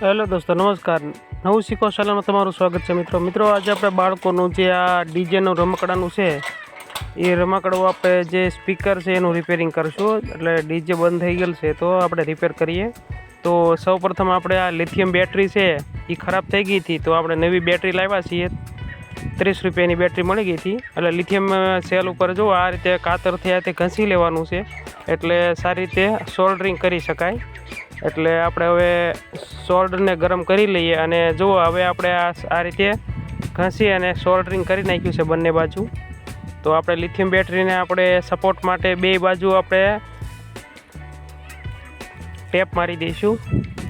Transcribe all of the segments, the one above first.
Hello દોસ્તો, નમસ્કાર. નવું શીખો શાલામાં તમારું સ્વાગત છે મિત્રો. મિત્રો, આજે આપણે બાળકોનું જે આ ડીજેનું રમકડાનું છે, એ રમકડું આપણે જે સ્પીકર છે એનું રિપેરિંગ કરશું. એટલે ડીજે બંધ થઈ ગયેલ છે, તો આપણે રિપેર કરીએ. તો સૌપ્રથમ આપણે આ લિથિયમ બેટરી છે, એ ખરાબ થઈ ગઈ હતી, તો આપણે નવી બેટરી લાવ્યા છીએ. ત્રીસ રૂપિયાની બેટરી મળી ગઈ હતી. એટલે લિથિયમ સેલ ઉપર જો આ રીતે કાતરથી આ તે ઘસી લેવાનું છે. એટલે સારી રીતે સોલ્ડરિંગ કરી શકાય. એટલે આપણે હવે સોલ્ડરને ગરમ કરી લઈએ અને જુઓ, હવે આપણે આ આ રીતે ઘસી અને સોલ્ડરિંગ કરી નાખ્યું છે બંને બાજુ. તો આપણે લિથિયમ બેટરીને આપણે સપોર્ટ માટે બે બાજુ આપણે ટેપ મારી દઈશું.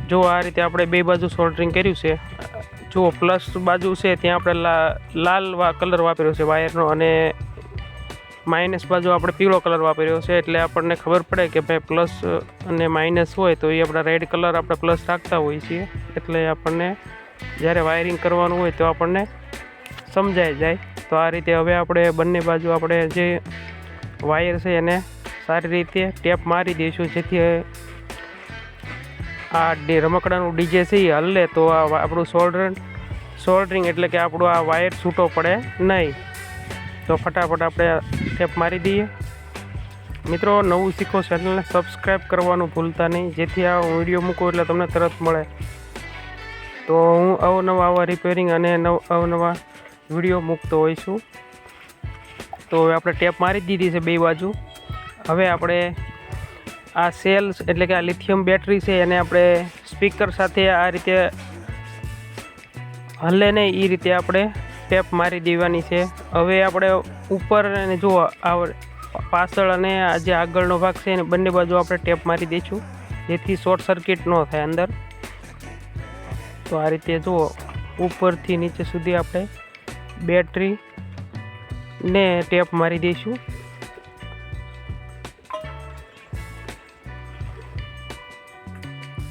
જો આ રીતે આપણે બે બાજુ સોલ્ડરિંગ કર્યું છે. જુઓ પ્લસ બાજુ છે, ત્યાં આપણે લાલ કલર વાપર્યો છે વાયરનો અને માઇનસ બાજુ આપણે પીળો કલર વાપર્યો છે, એટલે આપણને ખબર પડે કે ભાઈ પ્લસ અને માઇનસ હોય તો એ આપણે રેડ કલર આપણે પ્લસ રાખતા હોઈએ છીએ. એટલે આપણને જ્યારે વાયરિંગ કરવાનું હોય તો આપણને સમજાઈ જાય. તો આ રીતે હવે આપણે બંને બાજુ આપણે જે વાયર છે એને સારી રીતે ટેપ મારી દઈશું. જેથી આ રમકડાનું ડીજે છે એ હલ્લે તો આ આપણું સોલ્ડર સોલ્ડરિંગ એટલે કે આપણું આ વાયર છૂટો પડે નહીં. તો ફટાફટ આપણે ટેપ મારી દઈએ. મિત્રો, નવું શીખો ચેનલને સબસ્ક્રાઈબ કરવાનું ભૂલતા નહીં. જેથી આ વીડિયો મૂકું એટલે તમને તરત મળે. તો હું અવનવા આવા રિપેરિંગ અને નવ, અવનવા વીડિયો મૂકતો હોઈ છું. તો હવે આપણે ટેપ મારી દીધી છે બે બાજુ. હવે આપણે આ સેલ્સ એટલે કે આ લિથિયમ બેટરી છે એને આપણે સ્પીકર સાથે આ રીતે હલે નહીં એ રીતે આપણે ટેપ મારી દેવાની છે. હવે આપણે ઉપર અને જુઓ આ પાછળ અને આ જે આગળનો ભાગ છે એને બંને બાજુ આપણે ટેપ મારી દઈશું. જેથી શોર્ટ સર્કિટ ન થાય અંદર. તો આ રીતે જુઓ ઉપરથી નીચે સુધી આપણે બેટરી ને ટેપ મારી દઈશું.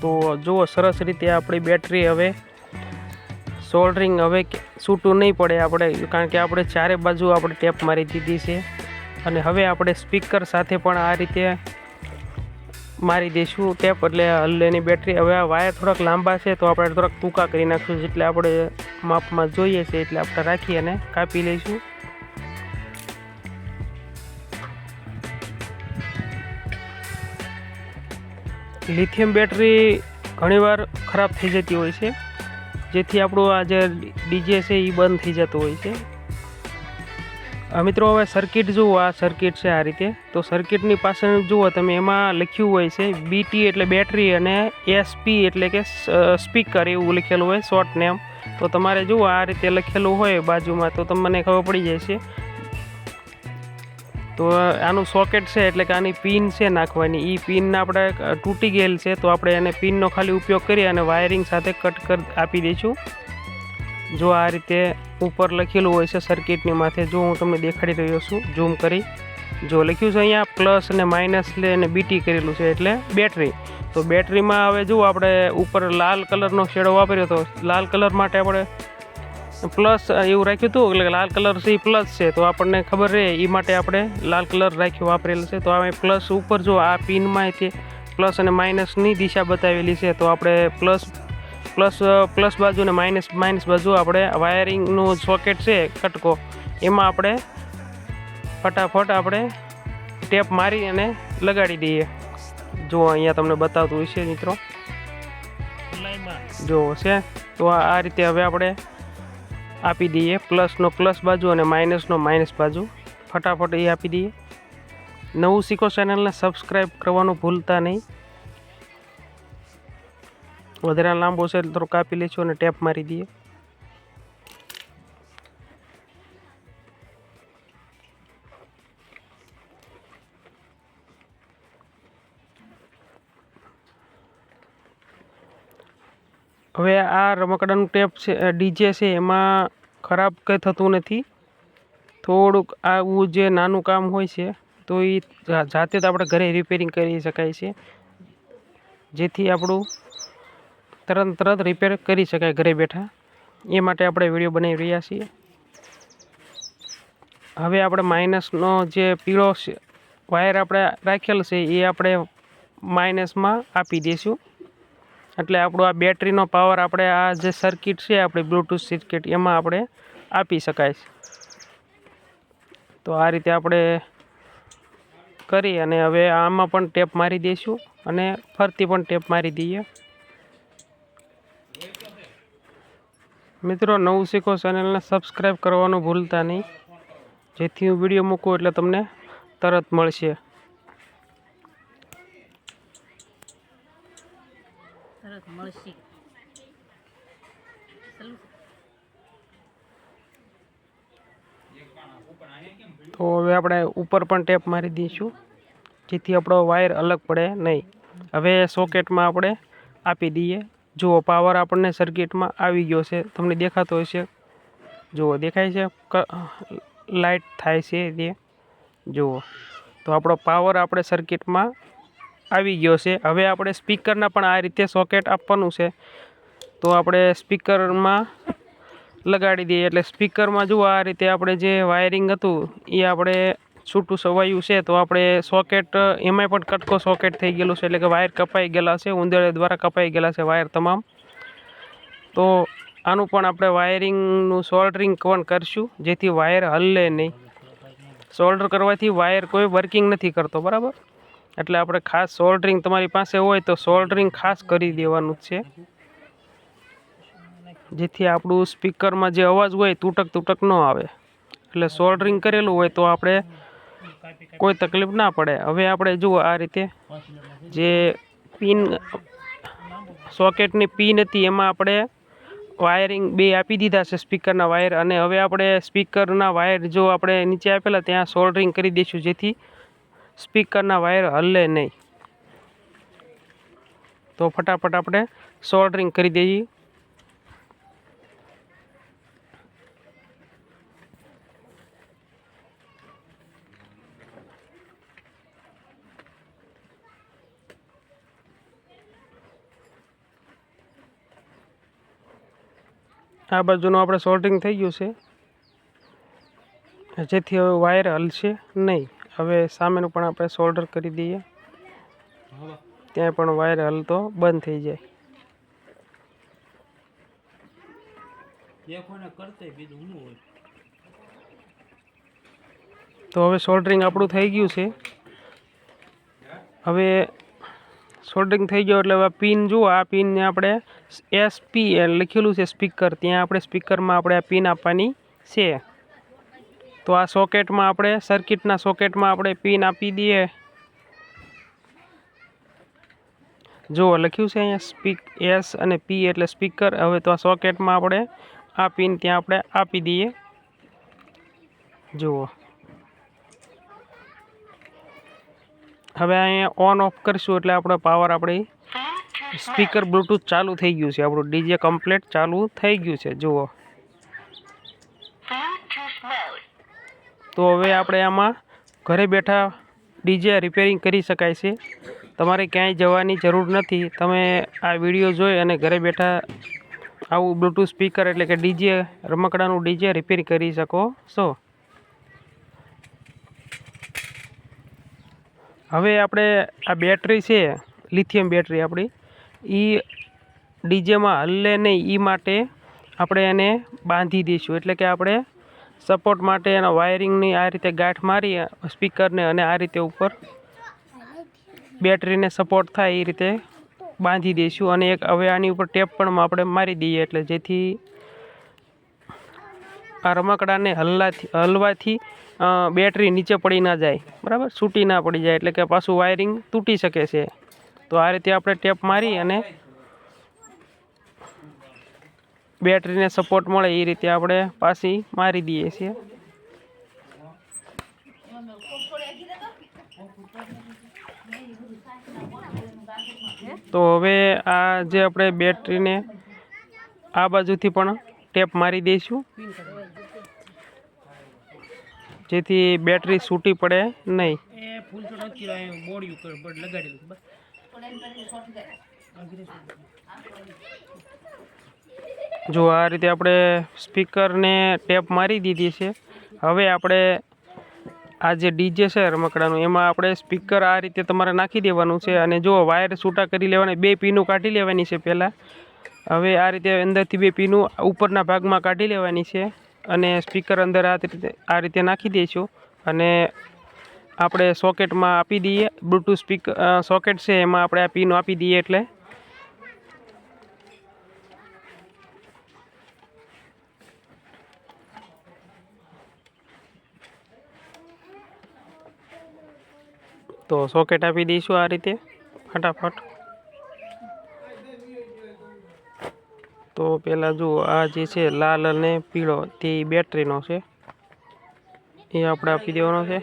તો જુઓ, સરસ રીતે આપણી બેટરી હવે સોલ્ડરિંગ હવે છૂટું નહીં પડે આપણે, કારણ કે આપણે ચારે બાજુ આપણે ટેપ મારી દીધી છે. અને હવે આપણે સ્પીકર સાથે પણ આ રીતે મારી દઈશું ટેપ, એટલે હલ્લેની બેટરી. હવે આ વાયર થોડાક લાંબા છે, તો આપણે થોડાક ટૂંકા કરી નાખશું એટલે આપણે માપમાં જોઈએ છે, એટલે આપણે રાખી અને કાપી લઈશું. લિથિયમ બેટરી ઘણીવાર ખરાબ થઈ જતી હોય છે. જેથી આપણું આ જે ડીજે છે એ બંધ થઈ જતું હોય છે. આ મિત્રો હવે સર્કિટ જુઓ, આ સર્કિટ છે આ રીતે. તો સર્કિટની પાછળ જુઓ તમે, એમાં લખ્યું હોય છે બીટી એટલે બેટરી અને એસપી એટલે કે સ્પીકર એવું લખેલું હોય શોર્ટ નેમ તો તમારે જુઓ આ રીતે લખેલું હોય બાજુમાં, તો તમને ખબર પડી જાય છે. તો આનું સોકેટ છે એટલે કે આની પિન છે નાખવાની. એ પિન આપણે તૂટી ગયેલ છે તો આપણે એને પિનનો ખાલી ઉપયોગ કરી અને વાયરિંગ સાથે કટ કર, આપી દઈશું. જો આ રીતે ઉપર લખેલું હોય છે સર્કિટની માથે, જો હું તમને દેખાડી રહ્યો છું ઝૂમ કરી. જો લખ્યું છે અહીંયા પ્લસ અને માઇનસ લે અને બીટી કરેલું છે એટલે બેટરી તો બેટરીમાં હવે જુઓ આપણે ઉપર લાલ કલરનો શેડો વાપર્યો હતો લાલ કલર માટે આપણે પ્લસ એવું રાખ્યું હતું એટલે લાલ કલર છે એ પ્લસ છે. તો આપણને ખબર રહે એ માટે આપણે લાલ કલર રાખ્યું વાપરેલું છે. તો આ પ્લસ ઉપર જો આ પિનમાં તે પ્લસ અને માઇનસની દિશા બતાવેલી છે તો આપણે પ્લસ પ્લસ પ્લસ બાજુ અને માઇનસ માઇનસ બાજુ આપણે વાયરિંગનું સોકેટ છે કટકો એમાં આપણે ફટાફટ આપણે ટેપ મારી અને લગાડી દઈએ. જો અહીંયા તમને બતાવતું છે મિત્રો. જો છે તો આ રીતે હવે આપણે આપી દઈએ. પ્લસનો પ્લસ બાજુ અને માઇનસનો માઇનસ બાજુ. ફટાફટ એ આપી દઈએ. નવું શીખો ચેનલને સબસ્ક્રાઈબ કરવાનું ભૂલતા નહીં. વધારે લાંબો છે થોડું કાપી લઈશું અને ટેપ મારી દઈએ. હવે આ રમકડાનું ટેપ છે ડીજે છે, એમાં ખરાબ કંઈ થતું નથી. થોડુંક આવું જે નાનું કામ હોય છે, તો એ જાતે જ આપણે ઘરે રિપેરિંગ કરી શકાય છે. જેથી આપણું તરત તરત રિપેર કરી શકાય ઘરે બેઠા. એ માટે આપણે વીડિયો બનાવી રહ્યા છીએ. હવે આપણે માઇનસનો જે પીળો વાયર આપણે રાખેલ છે, એ આપણે માઇનસમાં આપી દઈશું. એટલે આપણું આ બેટરીનો પાવર આપણે આ જે સર્કિટ છે આપણી બ્લૂટૂથ સર્કિટ એમાં આપણે આપી શકાય છે. તો આ રીતે આપણે કરી અને હવે આમાં પણ ટેપ મારી દઈશું અને ફરતી પણ ટેપ મારી દઈએ. મિત્રો, નવું શીખો ચેનલને સબસ્ક્રાઈબ કરવાનું ભૂલતા નહીં. જેથી હું વીડિયો મૂકું એટલે તમને તરત મળશે. તરત મળશે. તો હવે આપણે ઉપર પણ ટેપ મારી દઈશું, જેથી આપણો વાયર અલગ પડે નહીં. હવે સોકેટમાં આપણે આપી દઈએ. જુઓ, પાવર આપણને સર્કિટમાં આવી ગયો છે. તમને દેખાતો હશે. જુઓ, દેખાય છે? લાઇટ થાય છે તે. જુઓ. તો આપણો પાવર આપણે સર્કિટમાં આવી ગયો છે. હવે આપણે સ્પીકરના પણ આ રીતે સોકેટ આપવાનું છે. તો આપણે સ્પીકરમાં લગાડી દઈએ. એટલે સ્પીકરમાં જુઓ, આ રીતે આપણે જે વાયરિંગ હતું, એ આપણે છૂટું સવાયું છે. તો આપણે સોકેટ, એમાંય પણ કટકો સોકેટ થઈ ગયેલું છે. એટલે કે વાયર કપાઈ ગયેલા છે. ઉંદર દ્વારા કપાઈ ગયેલા છે વાયર તમામ. તો આનું પણ આપણે વાયરિંગનું સોલ્ડરિંગ પણ કરશું. જેથી વાયર હલ્લે નહીં. સોલ્ડર કરવાથી વાયર કોઈ વર્કિંગ નથી કરતો. બરાબર? એટલે આપણે ખાસ સોલ્ડરિંગ તમારી પાસે હોય તો સોલ્ડરિંગ ખાસ કરી દેવાનું છે. જેથી આપણું સ્પીકરમાં જે અવાજ હોય તૂટક તૂટક ન આવે. એટલે સોલ્ડરિંગ કરેલું હોય તો આપણે કોઈ તકલીફ ના પડે. હવે આપણે જુઓ આ રીતે જે પિન, સોકેટની પિન હતી એમાં આપણે વાયરિંગ બે આપી દીધા છે સ્પીકરના વાયર અને હવે આપણે સ્પીકરના વાયર જો આપણે નીચે આપેલા ત્યાં સોલ્ડરિંગ કરી દઈશું. જેથી સ્પીકરના વાયર હલે નહીં. તો ફટાફટ આપણે સોલ્ડરિંગ કરી દઈએ આ બાજુનું આપણે સોલ્ડરિંગ થઈ ગયું છે. જેથી હવે વાયર હલશે નહીં. હવે સામેનું પણ આપણે સોલ્ડર કરી દઈએ. ત્યાં પણ વાયર હલતો બંધ થઈ જાય. તો હવે સોલ્ડરિંગ આપણું થઈ ગયું છે. હવે સોલ્ડરિંગ થઈ ગયો એટલે હવે પિન જુઓ, આ પિનને આપણે એસપી લખેલું છે સ્પીકર ત્યાં આપણે સ્પીકરમાં આપણે આ પિન આપવાની છે. તો આ સોકેટમાં આપણે, સર્કિટના સોકેટમાં આપણે પિન આપી દઈએ. જુઓ, લખ્યું છે અહીંયા સ્પીક એસ અને પી એટલે સ્પીકર. હવે તો આ સોકેટમાં આપણે આ પિન ત્યાં આપણે આપી દઈએ. જુઓ. હવે અહીંયા ઓન ઓફ કરીશું એટલે આપણો પાવર આપણી સ્પીકર બ્લૂટૂથ ચાલુ થઈ ગયું છે. આપણું ડીજે કમ્પ્લેટ ચાલુ થઈ ગયું છે. જુઓ. તો હવે આપણે આમાં ઘરે બેઠા ડીજે રિપેરિંગ કરી શકાય છે. તમારે ક્યાંય જવાની જરૂર નથી. તમે આ વીડિયો જોઈ અને ઘરે બેઠા આવું બ્લૂટૂથ સ્પીકર એટલે કે ડીજે, રમકડાનું ડીજે રિપેર કરી શકો છો. હવે આપણે આ બેટરી છે લિથિયમ બેટરી આપણી. એ ડીજેમાં હલ્લે નહીં એ માટે આપણે એને બાંધી દઈશું. એટલે કે આપણે સપોર્ટ માટે એના વાયરિંગની આ રીતે ગાંઠ મારી, સ્પીકરને અને આ રીતે ઉપર બેટરીને સપોર્ટ થાય એ રીતે બાંધી દઈશું. અને એક હવે આની ઉપર ટેપ પણ આપણે મારી દઈએ એટલે જેથી આ રમકડાને હલ્લાથી, હલવાથી બેટરી નીચે પડી ના જાય. બરાબર? છૂટી ના પડી જાય એટલે કે પાછું વાયરિંગ તૂટી શકે છે. તો આ રીતે આપણે ટેપ મારી અને બેટરીને સપોર્ટ મળે એ રીતે આપણે પાછી મારી દઈએ છીએ. તો હવે આ જે આપણે બેટરીને આ બાજુથી પણ ટેપ મારી દઈશું. જેથી બેટરી છૂટી પડે નહીં. જો આ રીતે આપણે સ્પીકરને ટેપ મારી દીધી છે. હવે આપણે આ જે ડીજે છે રમકડાનું, એમાં આપણે સ્પીકર આ રીતે તમારે નાખી દેવાનું છે અને જો વાયર છૂટા કરી લેવાના, બે પીનું કાઢી લેવાની છે પહેલાં. હવે આ રીતે અંદરથી બે પીનું ઉપરના ભાગમાં કાઢી લેવાની છે અને સ્પીકર અંદર આ રીતે આ રીતે નાખી દઈશું અને આપણે સોકેટમાં આપી દઈએ, બ્લૂટૂથ સ્પીકર સોકેટ છે એમાં આપણે આ પીનું આપી દઈએ એટલે. તો સોકેટ આપી દઈશું આ રીતે, ફટાફટ. તો પહેલાં જુઓ આ જે છે, લાલ અને પીળો, તે બેટરીનો છે. એ આપણે આપી દેવાનો છે.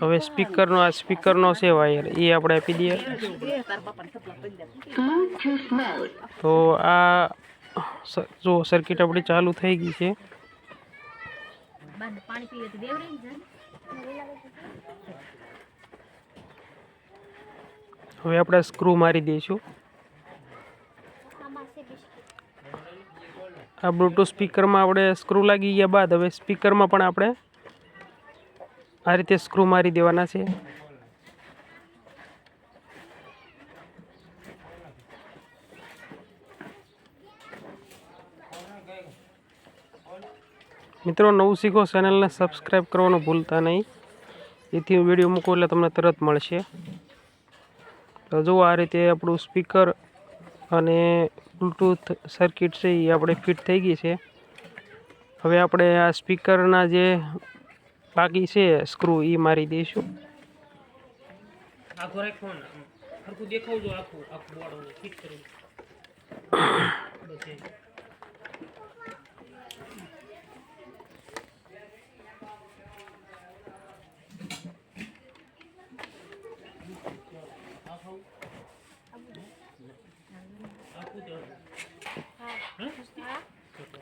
હવે સ્પીકરનો, આ સ્પીકરનો છે વાયર, એ આપણે આપી દઈએ. તો આ જો સર્કિટ આપણી ચાલુ થઈ ગઈ છે. પાણી પીએ તો દેવડે ને હવે આપણે સ્ક્રૂ મારી દઈશું. આ બ્લૂટૂથ સ્પીકરમાં આપણે સ્ક્રૂ લાગી ગયા બાદ હવે સ્પીકરમાં પણ આપણે આ રીતે સ્ક્રૂ મારી દેવાના છે. મિત્રો, નવું શીખો ચેનલને સબસ્ક્રાઈબ કરવાનું ભૂલતા નહીં. જેથી હું વીડિયો મૂકું એટલે તમને તરત મળશે. તો જુઓ આ રીતે આપણું સ્પીકર અને બ્લૂટૂથ સર્કિટ છે એ આપણે ફિટ થઈ ગઈ છે. હવે આપણે આ સ્પીકરના જે બાકી છે સ્ક્રૂ એ મારી દઈશું. આખો રાખો ને દેખાવજો આખું આખું બોર્ડ ફિટ કરી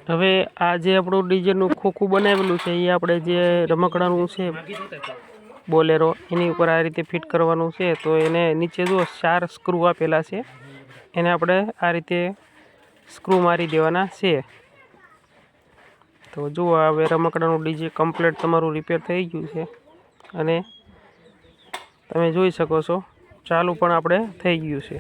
હવે આ જે આપણું ડીજેનું ખોખું બનાવેલું છે એ આપણે જે રમકડાનું છે. બોલેરો, એની ઉપર આ રીતે ફિટ કરવાનું છે, તો એને નીચે જો ચાર સ્ક્રૂ આપેલા છે, એને આપણે આ રીતે સ્ક્રૂ મારી દેવાના છે તો જુઓ હવે રમકડાનું ડીજે કમ્પ્લીટ તમારું રિપેર થઈ ગયું છે, અને તમે જોઈ શકો છો, ચાલુ પણ આપણે થઈ ગયું છે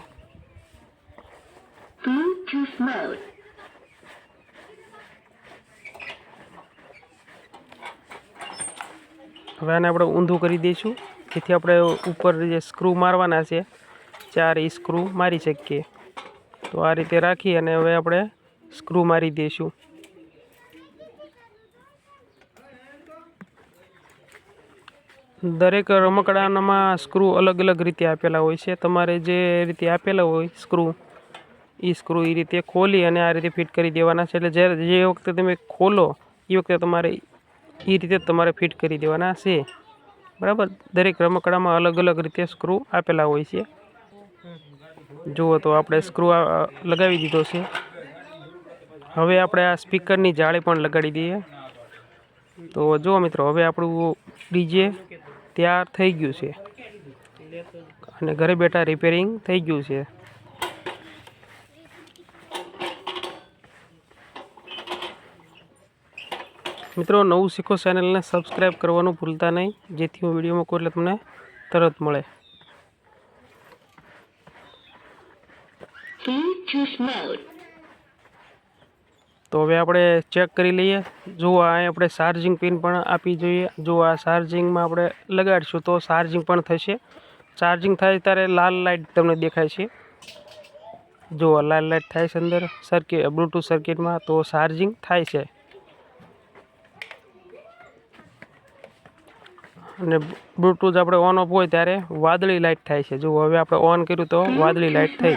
હવે આને આપણે ઊંધું કરી દઈશું. જેથી આપણે ઉપર જે સ્ક્રૂ મારવાના છે, ચાર એ સ્ક્રૂ મારી શકીએ. તો આ રીતે રાખી અને હવે આપણે સ્ક્રૂ મારી દઈશું. દરેક રમકડાનામાં સ્ક્રૂ અલગ અલગ રીતે આપેલા હોય છે. તમારે જે રીતે આપેલા હોય સ્ક્રૂ એ સ્ક્રૂ એ રીતે ખોલી અને આ રીતે ફિટ કરી દેવાના છે. એટલે જ્યારે જે વખતે તમે ખોલો, એ વખતે તમારે એ રીતે તમારે ફિટ કરી દેવાના છે. બરાબર? દરેક રમકડામાં અલગ અલગ રીતે સ્ક્રૂ આપેલા હોય છે. જુઓ તો આપણે સ્ક્રૂ લગાવી દીધો છે. હવે આપણે આ સ્પીકરની જાળી પણ લગાડી દઈએ. તો જુઓ મિત્રો, હવે આપણું ડીજે તૈયાર થઈ ગયું છે. અને ઘરે બેઠા રિપેરિંગ થઈ ગયું છે. મિત્રો નવું શીખો ચેનલને સબસ્ક્રાઈબ કરવાનું ભૂલતા નહીં. જેથી હું વીડિયો મૂકું એટલે તમને તરત મળે. તો હવે આપણે ચેક કરી લઈએ. જો આ આપણે ચાર્જિંગ પિન પણ આપી જોઈએ. જો આ ચાર્જિંગમાં આપણે લગાડીશું તો ચાર્જિંગ પણ થશે. ચાર્જિંગ થાય ત્યારે લાલ લાઇટ તમને દેખાય છે. જો લાલ લાઇટ થાય છે અંદર સર્કિટ બ્લૂટૂથ સર્કિટમાં તો ચાર્જિંગ થાય છે. અને બ્લૂટૂથ આપણે ઓન ઓફ હોય ત્યારે વાદળી લાઇટ થાય છે. જો હવે આપણે ઓન કર્યું તો વાદળી લાઇટ થઈ.